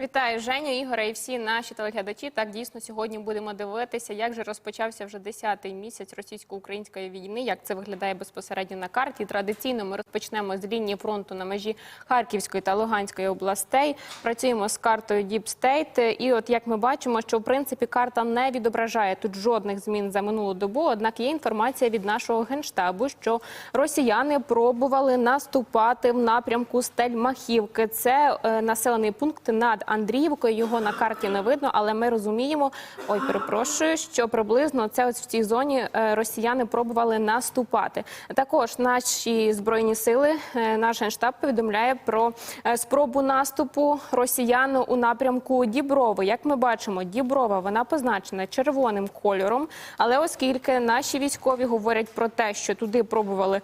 Вітаю Женю, Ігоре і всі наші телеглядачі. Так дійсно сьогодні будемо дивитися, як же розпочався вже 10-й місяць російсько-української війни. Як це виглядає безпосередньо на карті? Традиційно ми розпочнемо з лінії фронту на межі Харківської та Луганської областей. Працюємо з картою State. І от як ми бачимо, що в принципі карта не відображає тут жодних змін за минулу добу. Однак є інформація від нашого генштабу, що росіяни пробували наступати в напрямку Стельмахівки. Це е, населений пункт над Андріївкою. Його на карті не видно, але ми розуміємо. Ой, перепрошую, що приблизно це ось в цій зоні е, росіяни пробували наступати. Також наші збройні сили, е, наш генштаб повідомляє про е, спробу наступу росіян у напрямку Діброви. Як ми бачимо, Діброва вона позначена червоним кольором. Але оскільки наші військові говорять про те, що туди пробували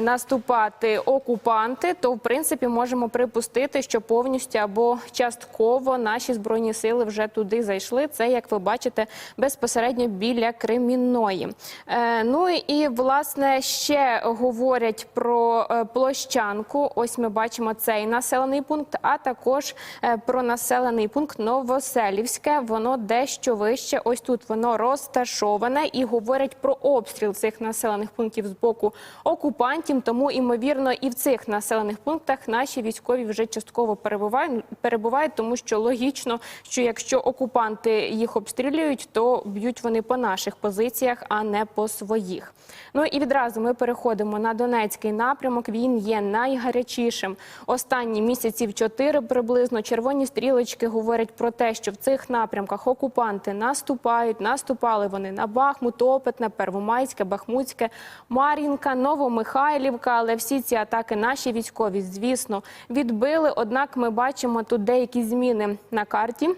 наступати окупанти, то в принципі можемо припустити, що повністю або частково наші збройні сили вже туди зайшли. Це як ви бачите безпосередньо біля Кремінної. Е, ну і власне ще говорять про е, площанку. Ось ми бачимо цей населений пункт, а також е, про населений пункт Новоселівське. Воно дещо вище. Ось тут воно розташоване і говорять про обстріл цих населених пунктів з боку окупантів. Тому імовірно і в цих населених пунктах наші військові вже частково перебувають, перебувають, тому що логічно, що якщо окупанти їх обстрілюють, то б'ють вони по наших позиціях, а не по своїх. Ну і відразу ми переходимо на Донецький напрямок. Він є найгарячішим. Останні місяців чотири приблизно червоні стрілочки говорять про те, що в цих напрямках окупанти наступають. Наступали вони на Бахмут, Опитне, Первомайське, Бахмутське, Мар'їнка, Новомихайлівка. Але всі ці атаки наші військові, звісно, відбили. Однак ми бачимо тут деякі зміни на карті.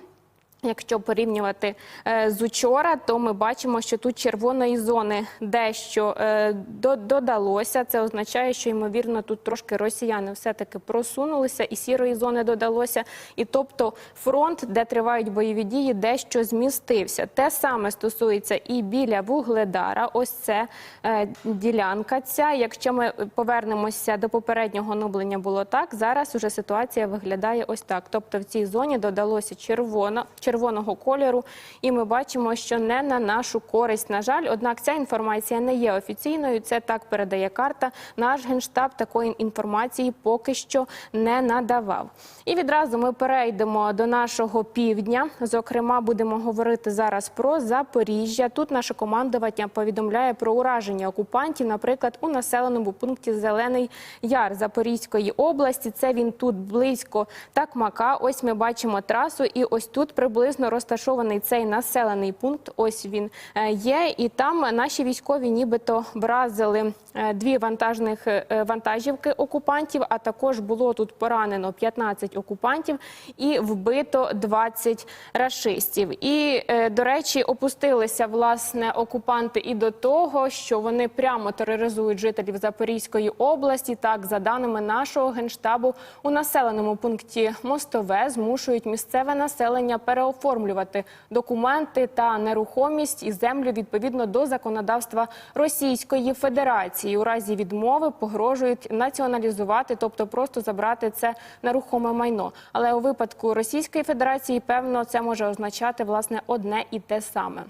Якщо порівнювати е, з учора, то ми бачимо, що тут червоної зони дещо е, до- додалося. Це означає, що ймовірно тут трошки росіяни все-таки просунулися, і сірої зони додалося. І тобто фронт, де тривають бойові дії, дещо змістився. Те саме стосується і біля Вугледара. Ось це е, ділянка. Ця, якщо ми повернемося до попереднього оновлення, було так. Зараз уже ситуація виглядає ось так. Тобто в цій зоні додалося червона червоного кольору, і ми бачимо, що не на нашу користь. На жаль, однак ця інформація не є офіційною. Це так передає карта. Наш генштаб такої інформації поки що не надавав. І відразу ми перейдемо до нашого півдня. Зокрема, будемо говорити зараз про Запоріжжя. Тут наше командування повідомляє про ураження окупантів, наприклад, у населеному пункті Зелений Яр Запорізької області. Це він тут близько Такмака. Ось ми бачимо трасу, і ось тут приблизно розташований цей населений пункт. Ось він е, є, і там наші військові нібито вразили е, дві вантажних е, вантажівки окупантів. А також було тут поранено 15 окупантів і вбито 20 рашистів. І до речі, опустилися власне окупанти і до того, що вони прямо тероризують жителів Запорізької області. Так, за даними нашого генштабу, у населеному пункті Мостове змушують місцеве населення переоформлювати документи та нерухомість і землю відповідно до законодавства Російської Федерації. У разі відмови погрожують націоналізувати, тобто просто забрати це нерухоме майно. Але у випадку Російської Федерації, певно, це може означати власне одне і те саме.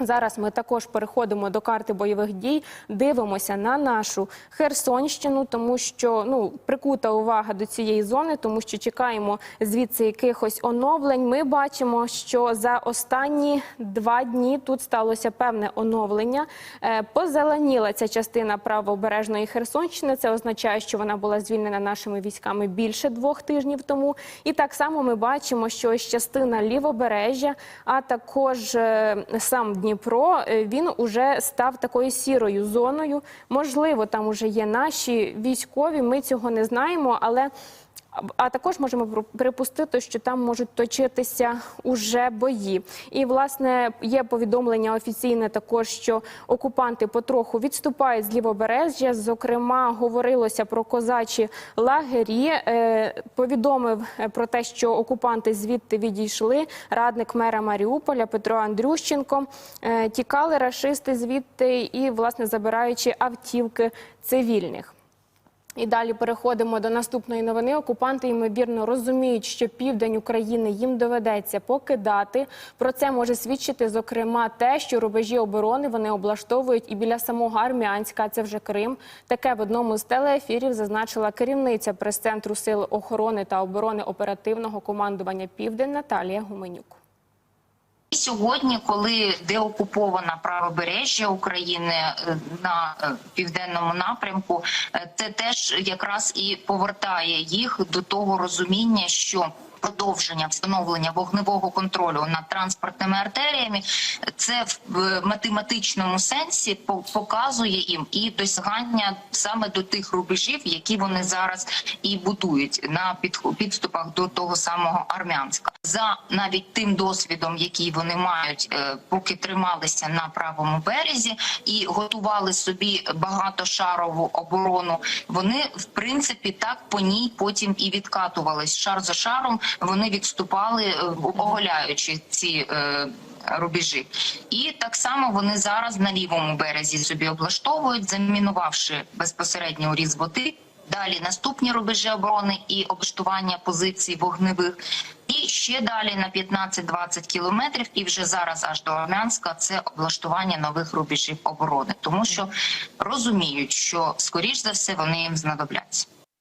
Зараз ми також переходимо до карти бойових дій, дивимося на нашу Херсонщину, тому що ну прикута увага до цієї зони, тому що чекаємо звідси якихось оновлень. Ми бачимо, що за останні два дні тут сталося певне оновлення. Е, Позеленіла ця частина правобережної Херсонщини. Це означає, що вона була звільнена нашими військами більше двох тижнів тому. І так само ми бачимо, що частина лівобережжя, а також е, сам Дніпро, е, він уже став такою сірою зоною. Можливо, там уже є наші військові. Ми цього не знаємо, але. А також можемо припустити, що там можуть точитися уже бої. І власне є повідомлення офіційне також, що окупанти потроху відступають з лівобережжя. Зокрема, говорилося про козачі лагері. Е, Повідомив е, про те, що окупанти звідти відійшли. Радник мера Маріуполя Петро Андрющенко. Е, Тікали рашисти звідти і власне забираючи автівки цивільних. І далі переходимо до наступної новини. Окупанти ймовірно розуміють, що південь України їм доведеться покидати. Про це може свідчити зокрема те, що рубежі оборони вони облаштовують і біля самого Армянська, це вже Крим. Таке в одному з телеефірів зазначила керівниця прес-центру сил охорони та оборони оперативного командування Південь Наталія Гуменюк. Сьогодні, коли деокупована правобережжя України е, на е, південному напрямку, е, це теж якраз і повертає їх до того розуміння, що продовження встановлення вогневого контролю над транспортними артеріями це в математичному сенсі по- показує їм і досягання саме до тих рубежів, які вони зараз і будують на підступах до того самого Армянська, за навіть тим досвідом, який вони мають, е, поки трималися на правому березі і готували собі багатошарову оборону. Вони в принципі так по ній потім і відкатувались шар за шаром. Вони відступали, е, оголяючи ці. е, Рубежі, і так само вони зараз на лівому березі собі облаштовують, замінувавши безпосередньо уріз води. Далі наступні рубежі оборони і облаштування позицій вогневих. І ще далі на 15-20 кілометрів, і вже зараз аж до Армянська це облаштування нових рубежів оборони, тому що розуміють, що скоріш за все вони їм знадобляться.